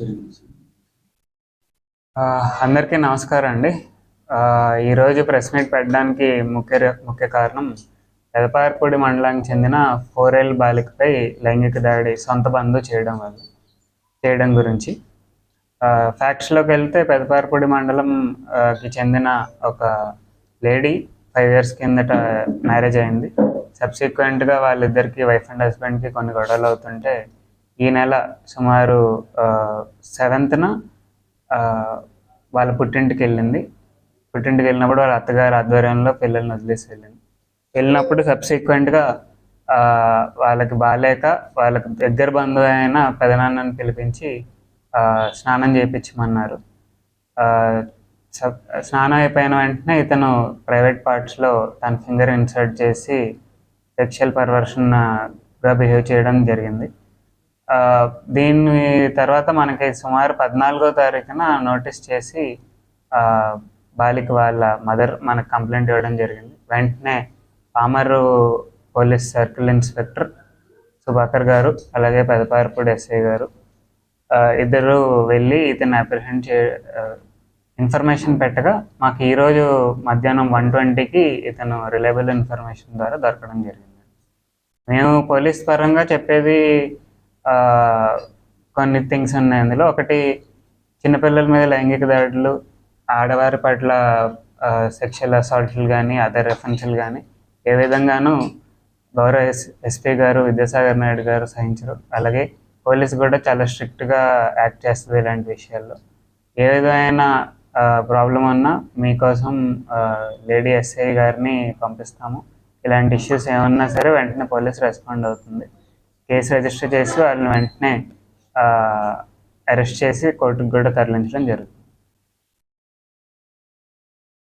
జరిగింది అందరికీ నమస్కారం అండి. ఈరోజు ప్రెస్ మీట్ పెట్టడానికి ముఖ్య ముఖ్య కారణం పెదపారపూడి మండలానికి చెందిన ఫోరేల్ బాలికపై లైంగిక దాడి సొంత బంధువు చేయడం వల్ల చేయడం గురించి. ఫ్యాక్ట్స్లోకి వెళ్తే పెదపారపూడి మండలం కి చెందిన ఒక లేడీ ఫైవ్ ఇయర్స్ కిందట మ్యారేజ్ అయింది. సబ్సిక్వెంట్గా వాళ్ళిద్దరికి వైఫ్ అండ్ హస్బెండ్కి కొన్ని గొడవలు అవుతుంటే ఈ నెల సుమారు సెవెంత్న వాళ్ళ పుట్టింటికి వెళ్ళింది. పుట్టింటికి వెళ్ళినప్పుడు వాళ్ళ అత్తగారి ఆధ్వర్యంలో పిల్లల్ని వదిలేసి వెళ్ళింది. వెళ్ళినప్పుడు సబ్సిక్వెంట్గా వాళ్ళకి బాగాలేక వాళ్ళకి దగ్గర బంధువు అయిన పెదనాన్నని పిలిపించి స్నానం చేయించమన్నారు సబ్- స్నానం అయిపోయిన వెంటనే ఇతను ప్రైవేట్ పార్ట్స్లో తన ఫింగర్ ఇన్సర్ట్ చేసి సెక్షువల్ పర్వర్షన్గా బిహేవ్ చేయడం జరిగింది. దీని తర్వాత మనకి సుమారు పద్నాలుగో తారీఖున నోటీస్ చేసి బాలిక వాళ్ళ మదర్ మనకు కంప్లైంట్ ఇవ్వడం జరిగింది. వెంటనే Pamarru police circle inspector Subhakar garu అలాగే పెదపారపూడి ఎస్ఐ గారు ఇద్దరు వెళ్ళి ఇతను అప్రిహెండ్ చే ఇన్ఫర్మేషన్ పెట్టగా మాకు ఈరోజు మధ్యాహ్నం వన్ ట్వంటీకి ఇతను రిలయబుల్ ఇన్ఫర్మేషన్ ద్వారా దొరకడం జరిగింది. మేము పోలీస్ పరంగా చెప్పేది కొన్ని థింగ్స్ ఉన్నాయి అందులో. ఒకటి చిన్నపిల్లల మీద లైంగిక దాడులు ఆడవారి పట్ల సెక్షువల్ అసాల్ట్లు కానీ అదర్ రెఫరెన్స్లు కానీ ఏ విధంగానూ గౌరవ ఎస్ ఎస్పీ గారు విద్యాసాగర్ నాయుడు గారు సహించరు. అలాగే పోలీస్ కూడా చాలా స్ట్రిక్ట్గా యాక్ట్ చేస్తుంది ఇలాంటి విషయాల్లో. ఏ విధమైన ప్రాబ్లం ఉన్నా మీకోసం లేడీ ఎస్ఐ గారిని పంపిస్తాము. ఇలాంటి ఇష్యూస్ ఏమన్నా సరే వెంటనే పోలీస్ రెస్పాండ్ అవుతుంది. కేసు రిజిస్టర్ చేసి వాళ్ళని వెంటనే అరెస్ట్ చేసి కోర్టుకు కూడా తరలించడం జరుగుతుంది.